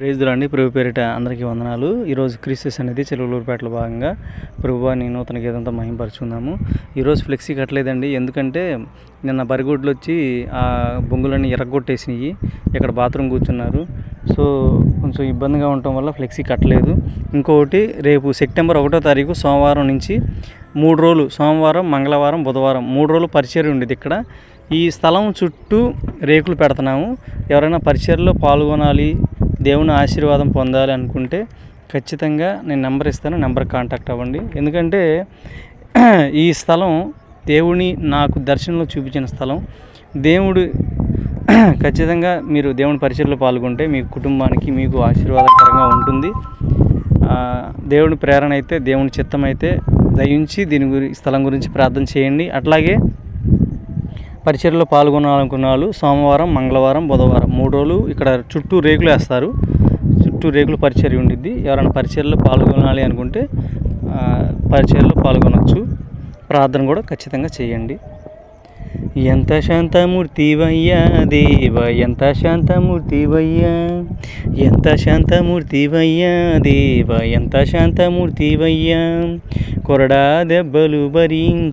అండి. ప్రభు పేరిట అందరికీ వందనాలు. ఈరోజు క్రీస్తస్ అనేది చెరువులూరుపేటలో భాగంగా ప్రభువాని నూతన గీతంతో మహింపరుచుకుందాము. ఈరోజు ఫ్లెక్సీ కట్టలేదండి. ఎందుకంటే నిన్న బరిగొడ్లు వచ్చి ఆ బొంగులన్నీ ఎరగొట్టేసినాయి ఇక్కడ బాత్రూమ్ కూర్చున్నారు. సో కొంచెం ఇబ్బందిగా ఉండటం వల్ల ఫ్లెక్సీ కట్టలేదు. ఇంకొకటి రేపు సెప్టెంబర్ ఒకటో తారీఖు సోమవారం నుంచి మూడు రోజులు సోమవారం మంగళవారం బుధవారం మూడు రోజులు పరిచయం ఉండేది ఇక్కడ. ఈ స్థలం చుట్టూ రేకులు పెడుతున్నాము. ఎవరైనా పరిచయలో పాల్గొనాలి దేవుని ఆశీర్వాదం పొందాలి అనుకుంటే ఖచ్చితంగా నేను నెంబర్ ఇస్తాను నెంబర్ కాంటాక్ట్ అవ్వండి. ఎందుకంటే ఈ స్థలం దేవుని నాకు దర్శనంలో చూపించిన స్థలం. దేవుడు ఖచ్చితంగా మీరు దేవుని పరిచయలో పాల్గొంటే మీ కుటుంబానికి మీకు ఆశీర్వాదకరంగా ఉంటుంది. దేవుని ప్రేరణ అయితే దేవుని చిత్తం అయితే దయించి దీని గురి స్థలం గురించి ప్రార్థన చేయండి. అట్లాగే పరిచర్లో పాల్గొనాలనుకున్న వాళ్ళు సోమవారం మంగళవారం బుధవారం. మూడు రోజులు ఇక్కడ చుట్టూ రేకులు వేస్తారు. చుట్టూ రేకులు పరిచర్య ఉండిద్ది. ఎవరైనా పరిచర్లో పాల్గొనాలి అనుకుంటే పరిచర్లో పాల్గొనవచ్చు ప్రార్థన కూడా ఖచ్చితంగా చేయండి. ఎంత శాంతమూర్తివయ్యా దేవ ఎంత శాంతమూర్తివయ్యా ఎంత శాంతమూర్తివయ్యా దేవ ఎంత శాంతమూర్తివయ్యా. కొరడా దెబ్బలు భరి